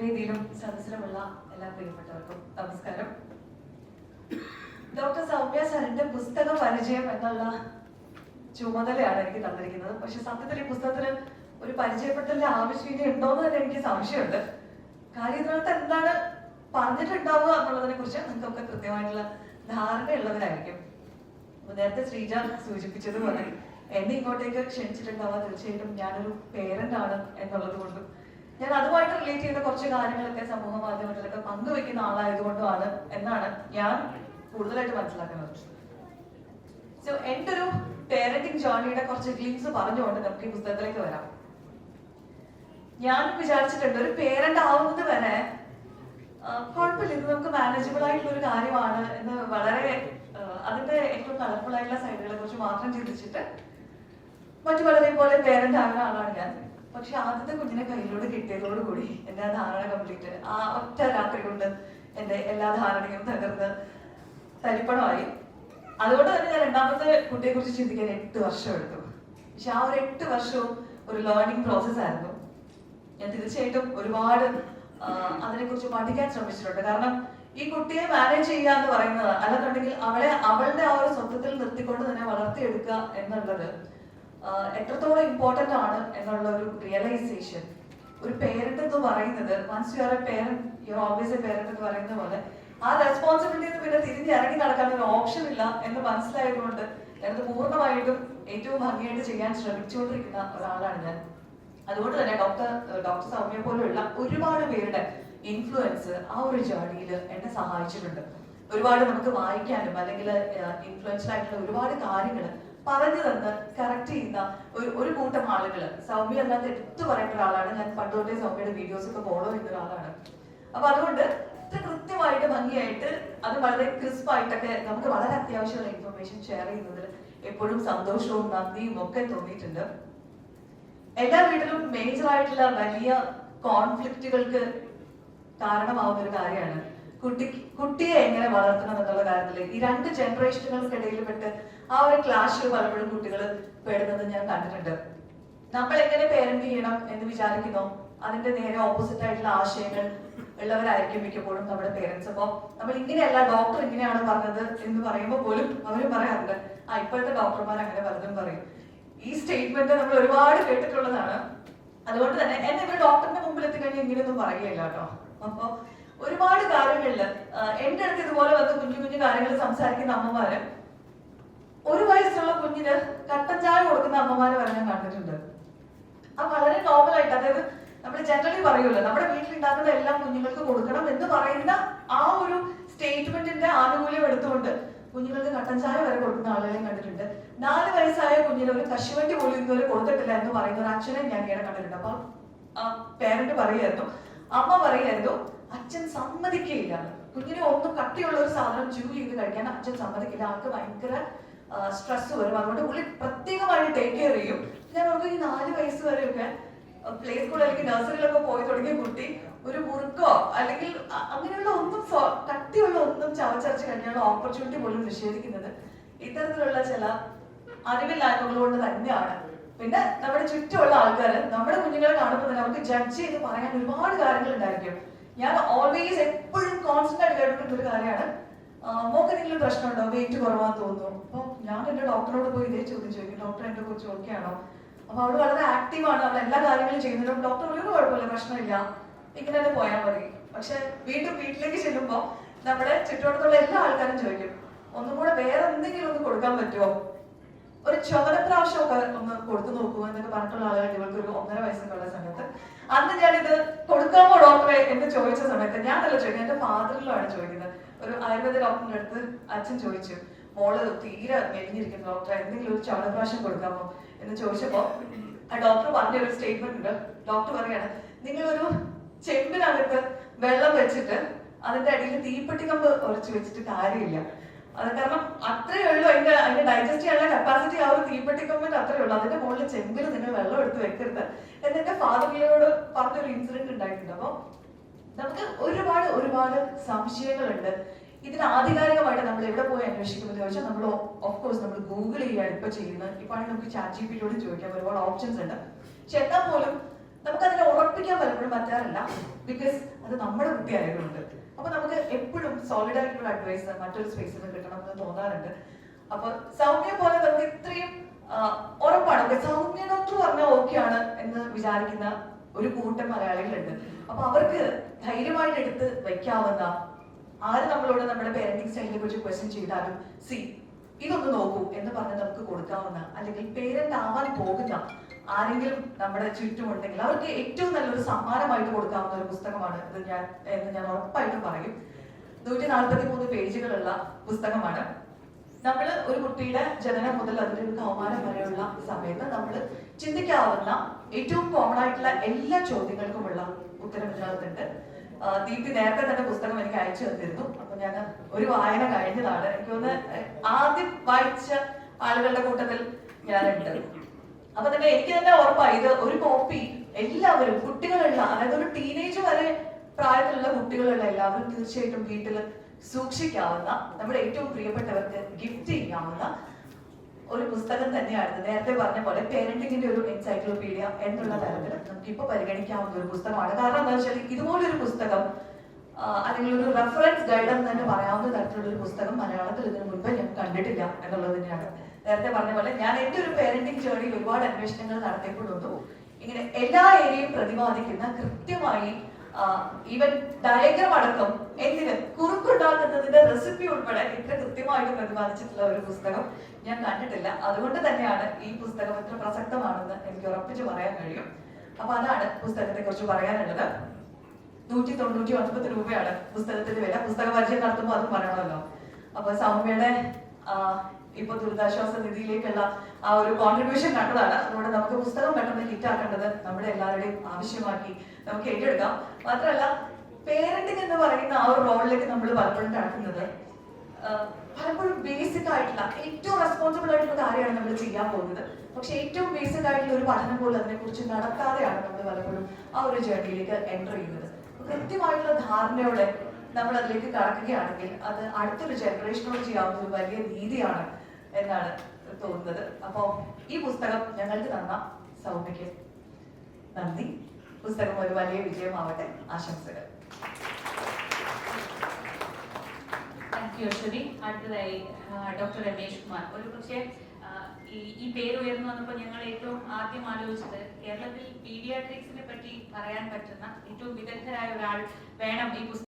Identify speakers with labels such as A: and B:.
A: വേദിയിലും സദസ്സിലുമുള്ള എല്ലാ പ്രിയപ്പെട്ടവർക്കും നമസ്കാരം. ഡോക്ടർ സൗമ്യ സാറിന്റെ പുസ്തക പരിചയം എന്നുള്ള ചുമതലയാണ് എനിക്ക് തന്നിരിക്കുന്നത്. പക്ഷെ സത്യത്തിൽ ഈ പുസ്തകത്തിന് ഒരു പരിചയപ്പെട്ടതിന്റെ ആവശ്യം ഇനി ഉണ്ടോന്ന് തന്നെ എനിക്ക് സംശയമുണ്ട്. കാര്യം ഇതിനകത്ത് എന്താണ് പറഞ്ഞിട്ടുണ്ടാവുക എന്നുള്ളതിനെ കുറിച്ച് നിങ്ങൾക്കൊക്കെ കൃത്യമായിട്ടുള്ള ധാരണയുള്ളവരായിരിക്കും. നേരത്തെ ശ്രീജ സൂചിപ്പിച്ചതുപോലെ എന്നെ ഇങ്ങോട്ടേക്ക് ക്ഷണിച്ചിട്ടുണ്ടാവുക തീർച്ചയായിട്ടും ഞാനൊരു പേരന്റ് ആണ് എന്നുള്ളത് കൊണ്ടും ഞാൻ അതുമായിട്ട് റിലേറ്റ് ചെയ്യുന്ന കുറച്ച് കാര്യങ്ങളൊക്കെ സമൂഹ മാധ്യമങ്ങളിലൊക്കെ പങ്കുവെക്കുന്ന ആളായതുകൊണ്ടുമാണ് എന്നാണ് ഞാൻ കൂടുതലായിട്ട് മനസ്സിലാക്കുന്നത്. സോ എന്റെ ഒരു പേരന്റിങ് ജേർണിയുടെ കുറച്ച് ഗ്ലിംസ് പറഞ്ഞുകൊണ്ട് നമുക്ക് ഈ പുസ്തകത്തിലേക്ക് വരാം. ഞാൻ വിചാരിച്ചിട്ടുണ്ട് ഒരു പേരന്റ് ആവുന്നത് വരെ കുഴപ്പമില്ല ഇത് നമുക്ക് മാനേജബിൾ ആയിട്ടുള്ള ഒരു കാര്യമാണ് എന്ന് വളരെ അതിന്റെ ഏറ്റവും കളർഫുൾ ആയിട്ടുള്ള സൈഡുകളെ കുറിച്ച് മാത്രം ചിന്തിച്ചിട്ട് മറ്റു പലരെയും പോലെ പേരന്റ് ആകുന്ന ആളാണ് ഞാൻ. പക്ഷെ ആദ്യത്തെ കുഞ്ഞിനെ കയ്യിലോട് കിട്ടിയതോട് കൂടി എന്റെ ആ ധാരണ കംപ്ലീറ്റ് ആ ഒറ്റ രാത്രി കൊണ്ട് എന്റെ എല്ലാ ധാരണയും തകർന്ന് തരിപ്പണമായി. അതുകൊണ്ട് തന്നെ ഞാൻ രണ്ടാമത്തെ കുട്ടിയെ കുറിച്ച് ചിന്തിക്കാൻ എട്ട് വർഷം എടുത്തു. പക്ഷെ ആ ഒരു എട്ട് വർഷവും ഒരു ലേണിംഗ് പ്രോസസ് ആയിരുന്നു. ഞാൻ തീർച്ചയായിട്ടും ഒരുപാട് അതിനെ കുറിച്ച് പഠിക്കാൻ ശ്രമിച്ചിട്ടുണ്ട്. കാരണം ഈ കുട്ടിയെ മാനേജ് ചെയ്യുക എന്ന് പറയുന്നത് അല്ലെന്നുണ്ടെങ്കിൽ അവളെ അവളുടെ ആ ഒരു സ്വത്വത്തിൽ നിർത്തിക്കൊണ്ട് തന്നെ വളർത്തിയെടുക്കുക എന്നുള്ളത് എത്രത്തോളം ഇമ്പോർട്ടന്റ് ആണ് എന്നുള്ള ഒരു റിയലൈസേഷൻ ഒരു പേരന്റ് എന്ന് പറയുന്നത് once you are a parent you are always a parent എന്ന് പറയുന്ന പോലെ ആ റെസ്പോൺസിബിലിറ്റി പിന്നെ തിരിഞ്ഞ് ഇറങ്ങി നടക്കാൻ ഒരു ഓപ്ഷൻ ഇല്ല എന്ന് മനസ്സിലായതുകൊണ്ട് ഞാനത് പൂർണമായിട്ടും ഏറ്റവും ഭംഗിയായിട്ട് ചെയ്യാൻ ശ്രമിച്ചുകൊണ്ടിരിക്കുന്ന ഒരാളാണ് ഞാൻ. അതുകൊണ്ട് തന്നെ ഡോക്ടർ ഡോക്ടർ സൗമ്യ പോലെയുള്ള ഒരുപാട് പേരുടെ ഇൻഫ്ലുവൻസ് ആ ഒരു ജേർണിയിൽ എന്നെ സഹായിച്ചിട്ടുണ്ട്. ഒരുപാട് നമുക്ക് വായിക്കാനും അല്ലെങ്കിൽ ഇൻഫ്ലുവൻസ്ഡ് ആയിട്ടുള്ള ഒരുപാട് കാര്യങ്ങൾ പറഞ്ഞു തന്ന് കറക്റ്റ് ചെയ്യുന്ന ഒരു ഒരു കൂട്ടം ആളുകൾ സൗമ്യ അല്ലാത്ത എടുത്തു പറയേണ്ട ഒരാളാണ്. ഞാൻ പണ്ട് തൊട്ടേ സൗമ്യയുടെ വീഡിയോസ് ഒക്കെ ഫോളോ ചെയ്യുന്ന ഒരാളാണ്. അപ്പൊ അതുകൊണ്ട് ഇത്ര കൃത്യമായിട്ട് ഭംഗിയായിട്ട് അത് വളരെ ക്രിസ്പ് ആയിട്ടൊക്കെ നമുക്ക് വളരെ അത്യാവശ്യമുള്ള ഇൻഫർമേഷൻ ഷെയർ ചെയ്യുന്നതിൽ എപ്പോഴും സന്തോഷവും നന്ദിയും ഒക്കെ തോന്നിയിട്ടുണ്ട്. എല്ലാ വീട്ടിലും മേജർ ആയിട്ടുള്ള വലിയ കോൺഫ്ലിക്റ്റുകൾക്ക് കാരണമാവുന്ന ഒരു കാര്യമാണ് കുട്ടി കുട്ടിയെ എങ്ങനെ വളർത്തണം എന്നുള്ള കാര്യത്തിൽ ഈ രണ്ട് ജനറേഷനുകൾക്കിടയിൽ പെട്ട് ആ ഒരു ക്ലാഷിൽ പലപ്പോഴും കുട്ടികൾ പെടുന്നത് ഞാൻ കണ്ടിട്ടുണ്ട്. നമ്മൾ എങ്ങനെ പേരന്റ് ചെയ്യണം എന്ന് വിചാരിക്കുന്നോ? അതിന്റെ നേരെ ഓപ്പോസിറ്റ് ആയിട്ടുള്ള ആശയങ്ങൾ ഉള്ളവരായിരിക്കും മിക്കപ്പോഴും നമ്മുടെ പേരൻസ് അപ്പോ നമ്മൾ ഇങ്ങനെയല്ല ഡോക്ടർ ഇങ്ങനെയാണ് പറഞ്ഞത് എന്ന് പറയുമ്പോൾ പോലും അവർ പറയാറുണ്ട്. ആ ഇപ്പോഴത്തെ ഡോക്ടർമാർ അങ്ങനെ പലതും പറയും. ഈ സ്റ്റേറ്റ്മെന്റ് നമ്മൾ ഒരുപാട് കേട്ടിട്ടുള്ളതാണ്. അതുകൊണ്ട് തന്നെ എന്നെ ഒരു ഡോക്ടറിന്റെ മുമ്പിൽ എത്തിക്കഴിഞ്ഞാൽ ഇങ്ങനെയൊന്നും പറയുകയില്ല കേട്ടോ. അപ്പൊ ഒരുപാട് കാര്യങ്ങളിൽ എന്റെ അടുത്ത് ഇതുപോലെ വന്ന് കുഞ്ഞു കുഞ്ഞു കാര്യങ്ങൾ സംസാരിക്കുന്ന അമ്മമാര് ഒരു വയസ്സുള്ള കുഞ്ഞിന് കട്ടൻ ചായ കൊടുക്കുന്ന അമ്മമാരെ വരെ ഞാൻ കണ്ടിട്ടുണ്ട്. ആ വളരെ നോർമൽ ആയിട്ട് അതായത് നമ്മൾ ജനറലി പറയുമല്ലോ നമ്മുടെ വീട്ടിൽ ഉണ്ടാക്കുന്ന എല്ലാം കുഞ്ഞുങ്ങൾക്ക് കൊടുക്കണം എന്ന് പറയുന്ന ആ ഒരു സ്റ്റേറ്റ്മെന്റിന്റെ ആനുകൂല്യം എടുത്തുകൊണ്ട് കുഞ്ഞുങ്ങൾക്ക് കട്ടൻ ചായ വരെ കൊടുക്കുന്ന ആളുകളെയും കണ്ടിട്ടുണ്ട്. നാല് വയസ്സായ കുഞ്ഞിന് ഒരു കശുവണ്ടി പോലും ഇതുവരെ കൊടുത്തിട്ടില്ല എന്ന് പറയുന്ന ഒരു അച്ഛനെ ഞാൻ ഇങ്ങനെ കണ്ടിട്ടുണ്ട്. അപ്പൊ ആ പേരന്റ് പറയായിരുന്നു അമ്മ പറയായിരുന്നു അച്ഛൻ സമ്മതിക്കില്ല. കുഞ്ഞിനെ ഒന്നും കട്ടിയുള്ള ഒരു സാധനം ചൂ ചെയ്ത് കഴിക്കാൻ അച്ഛൻ സമ്മതിക്കില്ല. ആൾക്ക് ഭയങ്കര സ്ട്രെസ് വരും. അതുകൊണ്ട് പുള്ളി പ്രത്യേകമായിട്ട് ടേക്ക് കെയർ ചെയ്യും. ഞാൻ ഓർക്കും ഈ നാല് വയസ്സ് വരെയൊക്കെ പ്ലേ സ്കൂൾ അല്ലെങ്കിൽ നഴ്സറിയിലൊക്കെ പോയി തുടങ്ങിയ കുട്ടി ഒരു മുറുക്കോ അല്ലെങ്കിൽ അങ്ങനെയുള്ള ഒന്നും കട്ടിയുള്ള ഒന്നും ചവച്ചരച്ച് കഴിഞ്ഞുള്ള ഓപ്പർച്യൂണിറ്റി പോലും നിഷേധിക്കുന്നത് ഇത്തരത്തിലുള്ള ചില അറിവില്ലായ്മകൾ കൊണ്ട് തന്നെയാണ്. പിന്നെ നമ്മുടെ ചുറ്റുമുള്ള ആൾക്കാർ നമ്മുടെ കുഞ്ഞുങ്ങളെ കാണുമ്പോൾ തന്നെ നമുക്ക് ജഡ്ജ് ചെയ്ത് പറയാൻ ഒരുപാട് കാര്യങ്ങൾ ഉണ്ടായിരിക്കും. ഞാൻ ഓൾവേസ് എപ്പോഴും കോൺസ്റ്റന്റ് ആയിട്ട് കേട്ടിട്ടുള്ള ഒരു കാര്യമാണ്. മോക്ക് എന്തെങ്കിലും പ്രശ്നമുണ്ടോ? വെയിറ്റ് കുറവാന്ന് തോന്നുന്നു. അപ്പോൾ ഞാൻ എന്റെ ഡോക്ടറോട് പോയി ഇതേ ചോദ്യം ചോദിക്കും. ഡോക്ടർ എന്നെ കുറിച്ച് ഓക്കെ ആണോ? അപ്പൊ അവൾ വളരെ ആക്റ്റീവ് ആണ്. അവൾ എല്ലാ കാര്യങ്ങളും ചെയ്യുന്നുണ്ട്. ഡോക്ടർ ഒരു കുഴപ്പമില്ല പ്രശ്നമില്ല. ഇങ്ങനെ തന്നെ പോയാൽ മതി. പക്ഷെ വീണ്ടും വീട്ടിലേക്ക് ചെല്ലുമ്പോൾ നമ്മുടെ ചുറ്റുവട്ടത്തുള്ള എല്ലാ ആൾക്കാരും ചോദിക്കും ഒന്നും കൂടെ വേറെ എന്തെങ്കിലും ഒന്ന് കൊടുക്കാൻ പറ്റുമോ? ഒരു ചുമതപ്രാവശ്യം ഒക്കെ ഒന്ന് കൊടുത്തു നോക്കൂ എന്നൊക്കെ പറഞ്ഞിട്ടുള്ള ആളുകൾ ഇവൾക്ക് ഒരു ഒന്നര വയസ്സൊക്കെ ഉള്ള സമയത്ത്. അന്ന് ഞാനിത് കൊടുക്കാമോ ഡോക്ടറെ എന്ന് ചോദിച്ച സമയത്ത് ഞാൻ അല്ല ചോദിക്കുന്നത് എന്റെ ഫാദറിലാണ് ചോദിക്കുന്നത്. ഒരു ആയുർവേദ ഡോക്ടറിന്റെ അടുത്ത് അച്ഛൻ ചോദിച്ചു മോൾ തീരെ മെലിഞ്ഞിരിക്കുന്ന ഡോക്ടറെ എന്തെങ്കിലും ഒരു ചുമതപ്രാവശ്യം കൊടുക്കാമോ? എന്ന് ചോദിച്ചപ്പോ ആ ഡോക്ടർ പറഞ്ഞ ഒരു സ്റ്റേറ്റ്മെന്റ് ഉണ്ട്. ഡോക്ടർ പറയാണ് നിങ്ങളൊരു ചെമ്പിനകത്ത് വെള്ളം വെച്ചിട്ട് അതിന്റെ അടിയിൽ തീപ്പെട്ടി കമ്പ് ഉറച്ചു വെച്ചിട്ട് കാര്യമില്ല. അത് കാരണം അത്രയേ ഉള്ളൂ. അതിന്റെ അതിന്റെ ഡൈജസ്റ്റ് ചെയ്യാനുള്ള കപ്പാസിറ്റി ആ ഒരു തീപ്പെട്ടി കമ്പിന്റെ അത്രയേ ഉള്ളൂ. അതിന്റെ മുകളിൽ ചെമ്പിൽ നിങ്ങൾ വെള്ളം എടുത്ത് വെക്കരുത്. എന്നെന്റെ ഫാദറിനോട് പറഞ്ഞൊരു ഇൻസിഡന്റ് ഉണ്ടായിട്ടുണ്ട്. അപ്പൊ നമുക്ക് ഒരുപാട് ഒരുപാട് സംശയങ്ങളുണ്ട്. ഇതിന് ആധികാരികമായിട്ട് നമ്മൾ എവിടെ പോയി അന്വേഷിക്കുമെന്ന് ചോദിച്ചാൽ നമ്മൾ ഓഫ് കോഴ്സ് നമ്മൾ ഗൂഗിൾ ചെയ്യുകയാണ് ഇപ്പൊ ചെയ്യുന്നത്. ഇപ്പൊ ആണെങ്കിൽ നമുക്ക് ചാറ്റ് ജി പിയിലൂടെ ചോദിക്കാം. ഒരുപാട് ഓപ്ഷൻസ് ഉണ്ട്. പക്ഷെ എന്നാൽ പോലും നമുക്ക് അതിനെ ഉറപ്പിക്കാൻ പലപ്പോഴും പറ്റാറില്ല. ബിക്കോസ് അത് നമ്മുടെ കുട്ടി ആയതുകൊണ്ട് അപ്പൊ നമുക്ക് എപ്പോഴും സോളിഡ് ആയിട്ടുള്ള അഡ്വൈസ് മറ്റൊരു സ്പേസിൽ നിന്ന് കിട്ടണം എന്ന് തോന്നാറുണ്ട്. അപ്പൊ സൗമ്യ പോലെ നമുക്ക് ഇത്രയും ഉറപ്പാണ്. സൗമ്യ ഡോക്ടർ പറഞ്ഞാൽ ഓക്കെയാണ് എന്ന് വിചാരിക്കുന്ന ഒരു കൂട്ടം മലയാളികളുണ്ട്. അപ്പൊ അവർക്ക് ധൈര്യമായിട്ട് എടുത്ത് വെക്കാവുന്ന ആര് നമ്മളോട് നമ്മുടെ പേരന്റിങ് സ്റ്റൈലിനെ കുറിച്ച് ക്വസ്റ്റ്യൻ ചെയ്താലും സി ഇതൊന്ന് നോക്കൂ എന്ന് പറഞ്ഞ് നമുക്ക് കൊടുക്കാവുന്ന അല്ലെങ്കിൽ പേരന്റ് ആവാൻ പോകുന്ന ആരെങ്കിലും നമ്മുടെ ചുറ്റുമുണ്ടെങ്കിൽ അവർക്ക് ഏറ്റവും നല്ലൊരു സമ്മാനമായിട്ട് കൊടുക്കാവുന്ന ഒരു പുസ്തകമാണ് ഇത് ഞാൻ എന്ന് ഞാൻ ഉറപ്പായിട്ടും പറയും. നൂറ്റി നാൽപ്പത്തി മൂന്ന് പേജുകളുള്ള പുസ്തകമാണ്. നമ്മൾ ഒരു കുട്ടിയുടെ ജനനം മുതൽ അതിന്റെ ഒരു കൗമാരം വരെയുള്ള സമയത്ത് നമ്മൾ ചിന്തിക്കാവുന്ന ഏറ്റവും കോമൺ ആയിട്ടുള്ള എല്ലാ ചോദ്യങ്ങൾക്കുമുള്ള ഉത്തരം ഇതിനകത്തുണ്ട് ദീപ്തി നേരത്തെ തന്നെ പുസ്തകം എനിക്ക് അയച്ചു തന്നിരുന്നു. അപ്പൊ ഞാൻ ഒരു വായന കഴിഞ്ഞതാണ്. എനിക്ക് തോന്നുന്നു ആദ്യം വായിച്ച ആളുകളുടെ കൂട്ടത്തിൽ ഞാനുണ്ട്. അപ്പൊ തന്നെ എനിക്ക് തന്നെ ഉറപ്പായി ഇത് ഒരു കോപ്പി എല്ലാവരും കുട്ടികളുള്ള അതായത് ഒരു ടീനേജ് വരെ പ്രായത്തിലുള്ള കുട്ടികളുള്ള എല്ലാവരും തീർച്ചയായിട്ടും വീട്ടിൽ സൂക്ഷിക്കാവുന്ന നമ്മുടെ ഏറ്റവും പ്രിയപ്പെട്ടവർക്ക് ഗിഫ്റ്റ് ചെയ്യാവുന്ന ഒരു പുസ്തകം തന്നെയാണ്. നേരത്തെ പറഞ്ഞ പോലെ പേരന്റിങ്ങിന്റെ ഒരു എൻസൈക്ലോപീഡിയ എന്നുള്ള തരത്തിൽ നമുക്ക് ഇപ്പൊ പരിഗണിക്കാവുന്ന ഒരു പുസ്തകമാണ് കാരണം എന്താ വെച്ചാൽ ഇതുപോലൊരു പുസ്തകം ഒരു റെഫറൻസ് ഗൈഡ് എന്ന് തന്നെ പറയാവുന്ന തരത്തിലുള്ള ഒരു പുസ്തകം മലയാളത്തിൽ ഇതിനു മുൻപ് ഞാൻ കണ്ടിട്ടില്ല എന്നുള്ളത് തന്നെയാണ്. നേരത്തെ പറഞ്ഞ പോലെ ഞാൻ എന്റെ ഒരു പേരന്റിങ് ജേർണിയിൽ ഒരുപാട് അന്വേഷണങ്ങൾ നടത്തിയപ്പോഴൊന്നും ഇങ്ങനെ എല്ലാ ഏരിയയും പ്രതിപാദിക്കുന്ന കൃത്യമായി ഈവൻ ഡയഗ്രം അടക്കം എന്തിന് കുറുക്കുണ്ടാക്കുന്നതിന്റെ റെസിപ്പി ഉൾപ്പെടെ ഇത്ര കൃത്യമായിട്ട് പ്രതിപാദിച്ചിട്ടുള്ള ഒരു പുസ്തകം ഞാൻ കണ്ടിട്ടില്ല. അതുകൊണ്ട് തന്നെയാണ് ഈ പുസ്തകം എത്ര പ്രസക്തമാണെന്ന് എനിക്ക് ഉറപ്പിച്ച് പറയാൻ കഴിയും. അപ്പൊ അതാണ് പുസ്തകത്തെ കുറിച്ച് പറയാനുള്ളത്. നൂറ്റി തൊണ്ണൂറ്റി ഒൻപത് രൂപയാണ് പുസ്തകത്തിന്റെ വില. പുസ്തക പരിചയം നടത്തുമ്പോൾ അതും പറയണമല്ലോ. അപ്പൊ സൗമ്യയുടെ ഇപ്പൊ ദുരിതാശ്വാസ നിധിയിലേക്കുള്ള ആ ഒരു കോൺട്രിബ്യൂഷൻ കണ്ടതാണ്. അതുകൊണ്ട് നമുക്ക് പുസ്തകം പെട്ടെന്ന് ഹിറ്റ് ആക്കേണ്ടത് നമ്മുടെ എല്ലാവരുടെയും ആവശ്യമാക്കി നമുക്ക് ഏറ്റെടുക്കാം. മാത്രമല്ല പേരന്റിങ് എന്ന് പറയുന്ന ആ ഒരു റോളിലേക്ക് നമ്മൾ പലപ്പോഴും കടക്കുന്നത് പലപ്പോഴും ബേസിക് ആയിട്ടുള്ള ഏറ്റവും റെസ്പോൺസിബിൾ ആയിട്ടുള്ള കാര്യമാണ് നമ്മൾ ചെയ്യാൻ പോകുന്നത്. പക്ഷെ ഏറ്റവും ബേസിക് ആയിട്ടുള്ള ഒരു പഠനം പോലും അതിനെ കുറിച്ച് നടത്താതെയാണ് നമ്മൾ പലപ്പോഴും ആ ഒരു ജേർണിയിലേക്ക് എന്റർ ചെയ്യുന്നത്. കൃത്യമായിട്ടുള്ള ധാരണയോടെ നമ്മൾ അതിലേക്ക് കടക്കുകയാണെങ്കിൽ അത് അടുത്തൊരു ജനറേഷനോട് ചെയ്യാവുന്ന ഒരു വലിയ നീതിയാണ് എന്നാണ് തോന്നുന്നത്. അപ്പോ ഈ പുസ്തകം ഞങ്ങൾക്ക് തന്ന സൗമ്യക്ക് നന്ദി. പുസ്തകം ഒരു വലിയ വിജയമാവട്ടെ. ആശംസകൾ.
B: താങ്ക് അടുത്തതായി ഡോക്ടർ രമേഷ് കുമാർ. ഒരു പക്ഷേ ഈ പേര് ഉയർന്നു വന്നപ്പോൾ ഞങ്ങൾ ഏറ്റവും ആദ്യം ആലോചിച്ചത് കേരളത്തിൽ പീഡിയാട്രിക്സിനെ പറ്റി പറയാൻ പറ്റുന്ന ഏറ്റവും വിദഗ്ധരായ ഒരാൾ വേണം ഈ